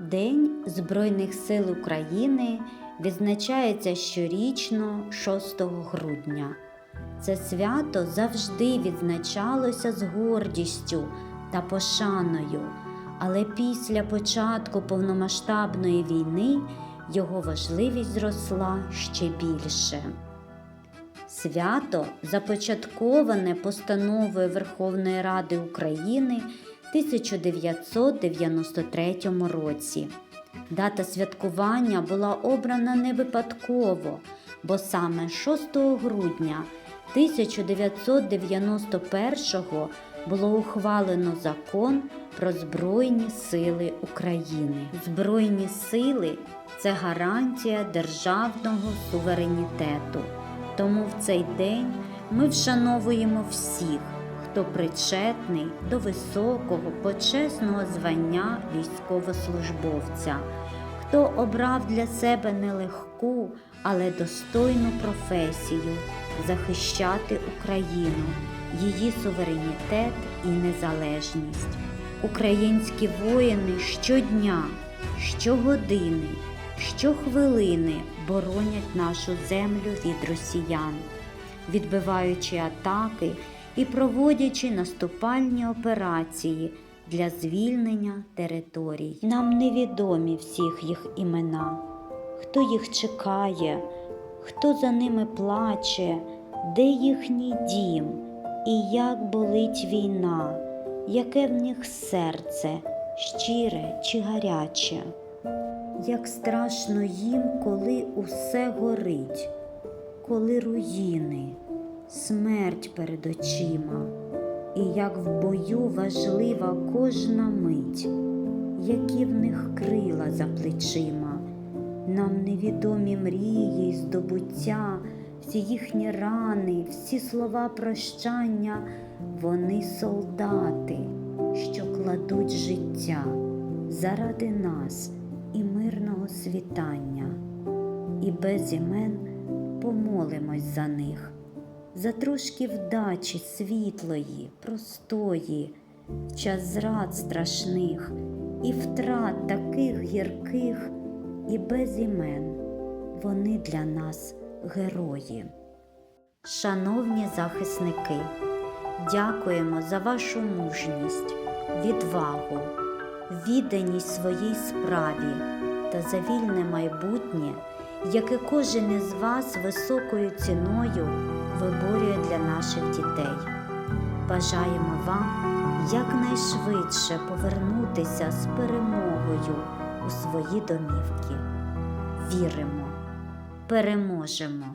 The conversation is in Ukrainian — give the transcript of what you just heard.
День Збройних сил України відзначається щорічно 6 грудня. Це свято завжди відзначалося з гордістю та пошаною, але після початку повномасштабної війни його важливість зросла ще більше. Свято започатковане постановою Верховної Ради України 1993 році. Дата святкування була обрана не випадково, бо саме 6 грудня 1991 було ухвалено закон про Збройні Сили України. Збройні сили це гарантія державного суверенітету. Тому в цей день ми вшановуємо всіх, хто причетний до високого почесного звання військовослужбовця, хто обрав для себе нелегку, але достойну професію захищати Україну, її суверенітет і незалежність. Українські воїни щодня, щогодини, щохвилини боронять нашу землю від росіян, відбиваючи атаки і проводячи наступальні операції для звільнення територій. Нам невідомі всіх їх імена, хто їх чекає, хто за ними плаче, де їхній дім і як болить війна, яке в них серце, щире чи гаряче. Як страшно їм, коли усе горить, коли руїни, смерть перед очима, і як в бою важлива кожна мить, які в них крила за плечима, нам невідомі мрії, здобуття, всі їхні рани, всі слова прощання, вони солдати, що кладуть життя заради нас і мирного світання, і без імен помолимось за них, за трошки вдачі світлої, простої, час зрад страшних і втрат таких гірких, і без імен вони для нас герої. Шановні захисники, дякуємо за вашу мужність, відвагу відданість своїй справі та за вільне майбутнє, яке кожен із вас високою ціною виборює для наших дітей. Бажаємо вам якнайшвидше повернутися з перемогою у свої домівки. Віримо, переможемо!